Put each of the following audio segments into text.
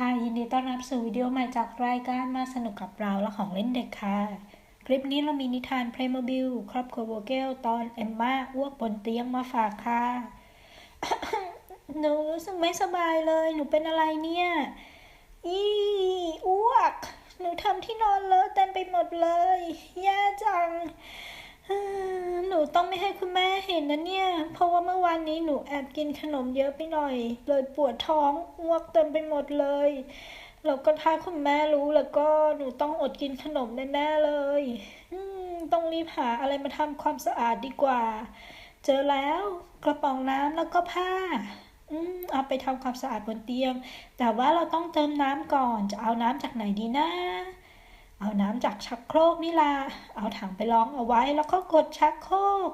ค่ะยินดีต้อนรับสู่วิดีโอใหม่จากรายการมาสนุกกับเราและของเล่นเด็กค่ะ คลิปนี้เรามีนิทานเพลโมบิลครอบครัวโบเกลตอนเอมมาอ้วกบนเตียงมาฝากค่ะ หนูรู้สึกไม่สบายเลย หนูเป็นอะไรเนี่ย อีอ้วก หนูทำที่นอนเลอะเต็มไปหมดเลย แย่จัง หนูต้องไม่ให้คุณแม่เห็นนะเนี่ย เพราะว่าเมื่อวานนี้หนูแอบกินขนมเยอะไปหน่อย เลยปวดท้องอ้วกเต็มไปหมดเลยแล้วก็ถ้าคุณแม่รู้แล้วก็หนูต้องอดกินขนมแน่ๆเลย อืม ต้องรีบหาอะไรมาทำความสะอาดดีกว่า เจอแล้วกระป๋องน้ำแล้วก็ผ้า อืม เอาไปทำความสะอาดบนเตียง แต่ว่าเราต้องเติมน้ำก่อน จะเอาน้ำจากไหนดีนะ เอาน้ำจากชักโครกนี่ล่ะ เอาถังไปรองเอาไว้แล้วก็กดชักโครก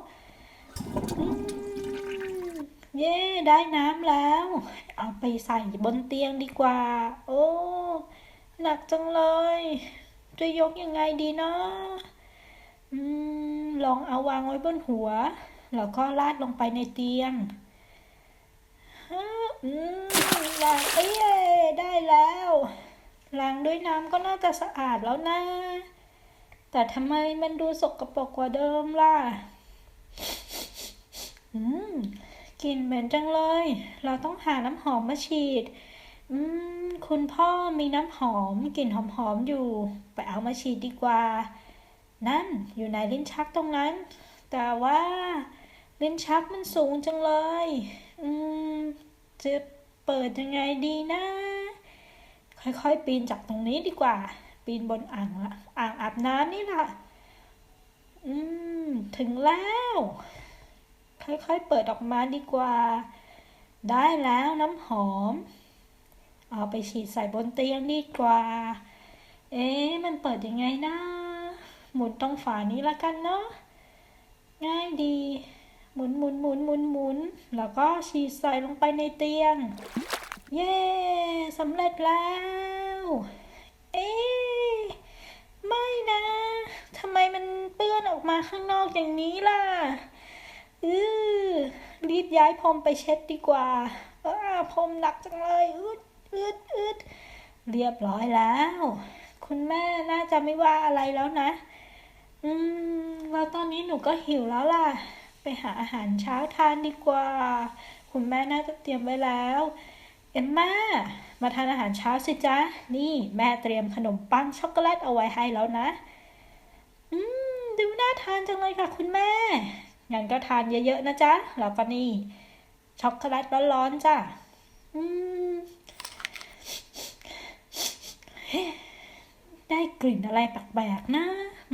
เย้ได้น้ำแล้ว เอาไปใส่บนเตียงดีกว่า โอ้หนักจังเลย จะยกยังไงดีเนาะอลองเอาวางไว้บนหัว แล้วก็ลาดลงไปในเตียงฮะอืมล้างเอ้ย ล้างด้วยน้ำก็น่าจะสะอาดแล้วนะ แต่ทำไมมันดูสกปรกกว่าเดิมล่ะ อืมกลิ่นเหม็นจังเลย เราต้องหาน้ำหอมมาฉีด อืม คุณพ่อมีน้ำหอมกลิ่นหอมๆอยู่ ไปเอามาฉีดดีกว่า นั่นอยู่ในลิ้นชักตรงนั้น แต่ว่า ลิ้นชักมันสูงจังเลย อืมจะเปิดยังไงดีนะ ค่อยๆ ปีนจากตรงนี้ดีกว่า ปีนบนอ่างละอ่างอาบน้ำนี่ล่ะ อืม ถึงแล้ว ค่อยๆ เปิดออกมาดีกว่า ได้แล้วน้ำหอม เอาไปฉีดใส่บนเตียงดีกว่า เอ๊ะ มันเปิดยังไงนะ หมุนตรงฝานี้ละกันเนาะ ง่ายดี หมุนหมุนหมุนหมุนหมุน แล้วก็ฉีดใส่ลงไปในเตียง เย้สำเร็จแล้ว เอ๊ไม่นะทำไมมันเปื้อนออกมาข้างนอกอย่างนี้ล่ะอือรีบย้ายพรมไปเช็ดดีกว่าอ้าพรมหนักจังเลยอืดอืดอืดเรียบร้อยแล้ว คุณแม่น่าจะไม่ว่าอะไรแล้วนะ อืมแล้วตอนนี้หนูก็หิวแล้วล่ะ ไปหาอาหารเช้าทานดีกว่า คุณแม่น่าจะเตรียมไว้แล้ว เอ็มมามาทานอาหารเช้าสิจ๊ะ นี่แม่เตรียมขนมปังช็อกโกแลตเอาไว้ให้แล้วนะ อืม ดูน่าทานจังเลยค่ะ คุณแม่ งั้นก็ทานเยอะๆนะจ๊ะ แล้วก็นี่ ช็อกโกแลตร้อนๆจ้ะ อืม ได้กลิ่นอะไรแปลกๆนะ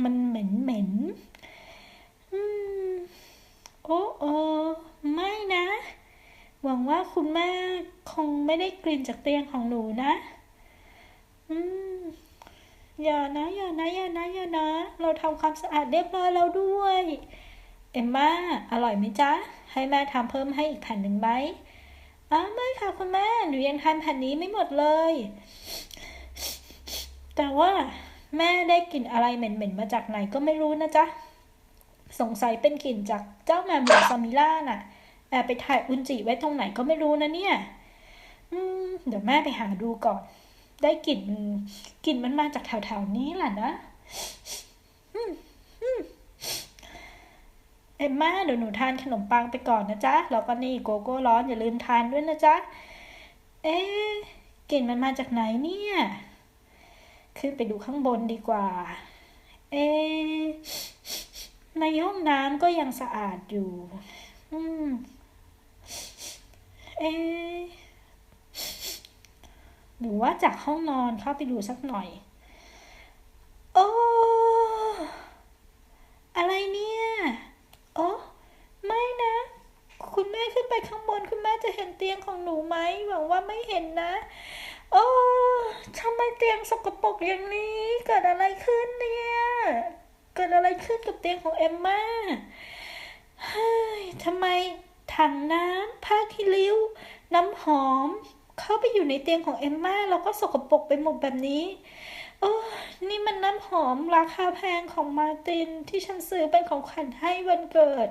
มันเหม็นๆ อืม โอ้โอไม่นะ หวังว่าคุณแม่ คงไม่ได้กลิ่นจากเตียงของหนูนะ อืม อย่านะ อย่านะ อย่านะ อย่านะ เราทำความสะอาดเรียบร้อยแล้วด้วย เอ็มมาอร่อยไหมจ๊ะ ให้แม่ทำเพิ่มให้อีกแผ่นหนึ่งไหมอ้าไม่ค่ะคุณแม่ หนูยังทานแผ่นนี้ไม่หมดเลย แต่ว่าแม่ได้กลิ่นอะไรเหม็นๆมาจากไหนก็ไม่รู้นะจ๊ะ สงสัยเป็นกลิ่นจากเจ้าแมวหมียวซามิล่าน่ะแอบไปถ่ายอุนจิไว้ตรงไหนก็ไม่รู้นะเนี่ย เดี๋ยวแม่ไปหาดูก่อน ได้กลิ่นมันกลิ่นมันมาจากแถวๆนี้แหละนะอืมอืมเอ็มมาเดี๋ยวหนูทานขนมปังไปก่อนนะจ๊ะ แล้วก็นี่โกโก้ร้อนอย่าลืมทานด้วยนะจ๊ะ เอ๊ะกลิ่นมันมาจากไหนเนี่ย ขึ้นไปดูข้างบนดีกว่า เอ๊ะในห้องน้ำก็ยังสะอาดอยู่ อืม เอะ หรือว่าจากห้องนอนเข้าไปดูสักหน่อย โอ้อะไรเนี่ยโอ้ไม่นะ คุณแม่ขึ้นไปข้างบน คุณแม่จะเห็นเตียงของหนูไหมหวังว่าไม่เห็นนะ โอ้ทำไมเตียงสกปรกอย่างนี้ เกิดอะไรขึ้นเนี่ย เกิดอะไรขึ้นกับเตียงของเอมมาเฮ้ยทำไมถังน้ำผ้าคีริ้ว น้ำหอม เข้าไปอยู่ในเตียงของเอมม่าแล้วก็สกปรกไปหมดแบบนี้โอ้นี่มันน้ำหอมราคาแพงของมาตินที่ฉันซื้อเป็นของขวัญให้วันเกิด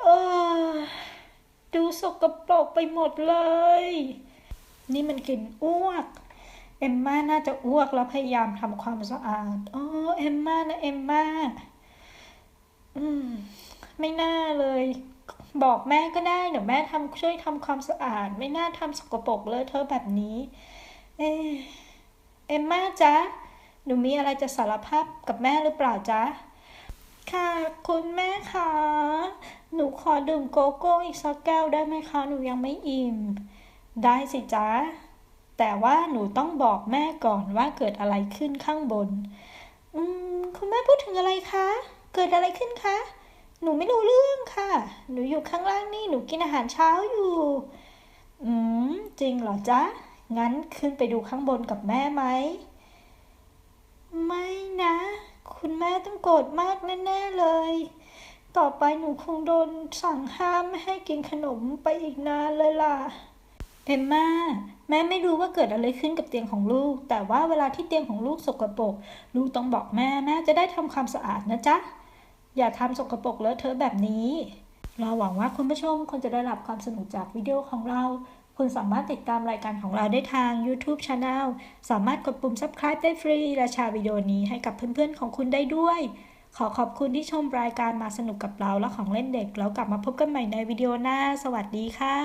โอ้ดูสกปรกไปหมดเลย นี่มันกลิ่นอ้วก เอมม่าน่าจะอ้วกแล้วพยายามทำความสะอาดอ๋อเอมม่านะเอมม่าอืม ไม่น่าเลย บอกแม่ก็ได้เดี๋ยวแม่ทำช่วยทำความสะอาด ไม่น่าทำสกปรกเลยเธอแบบนี้ เอเอมม่าจ๊ะหนูมีอะไรจะสารภาพกับแม่หรือเปล่าจ๊ะค่ะคุณแม่คะหนูขอดื่มโกโก้อีกสักแก้วได้ไหมคะ หนูยังไม่อิ่ม ได้สิจ๊ะ แต่ว่าหนูต้องบอกแม่ก่อนว่าเกิดอะไรขึ้นข้างบน อืม คุณแม่พูดถึงอะไรคะ เกิดอะไรขึ้นคะ หนูไม่รู้เรื่องค่ะ หนูอยู่ข้างล่างนี่ หนูกินอาหารเช้าอยู่ อืม จริงเหรอจ๊ะ งั้นขึ้นไปดูข้างบนกับแม่ไหม ไม่นะ คุณแม่ต้องโกรธมากแน่ ๆ เลย ต่อไปหนูคงโดนสั่งห้ามไม่ให้กินขนมไปอีกนานเลยล่ะ เอมม่าแม่ไม่รู้ว่าเกิดอะไรขึ้นกับเตียงของลูก แต่ว่าเวลาที่เตียงของลูกสกปรก ลูกต้องบอกแม่ แม่จะได้ทำความสะอาดนะจ๊ะ อย่าทำสกปรกเลอะเทอะแบบนี้ เราหวังว่าคุณผู้ชมคงจะได้รับความสนุกจากวิดีโอของเรา คุณสามารถติดตามรายการของเราได้ทาง YouTube Channel สามารถกดปุ่ม subscribe ได้ฟรี และแชร์วิดีโอนี้ให้กับเพื่อนๆของคุณได้ด้วย ขอขอบคุณที่ชมรายการมาสนุกกับเราและของเล่นเด็ก แล้วกลับมาพบกันใหม่ในวิดีโอหน้า สวัสดีค่ะ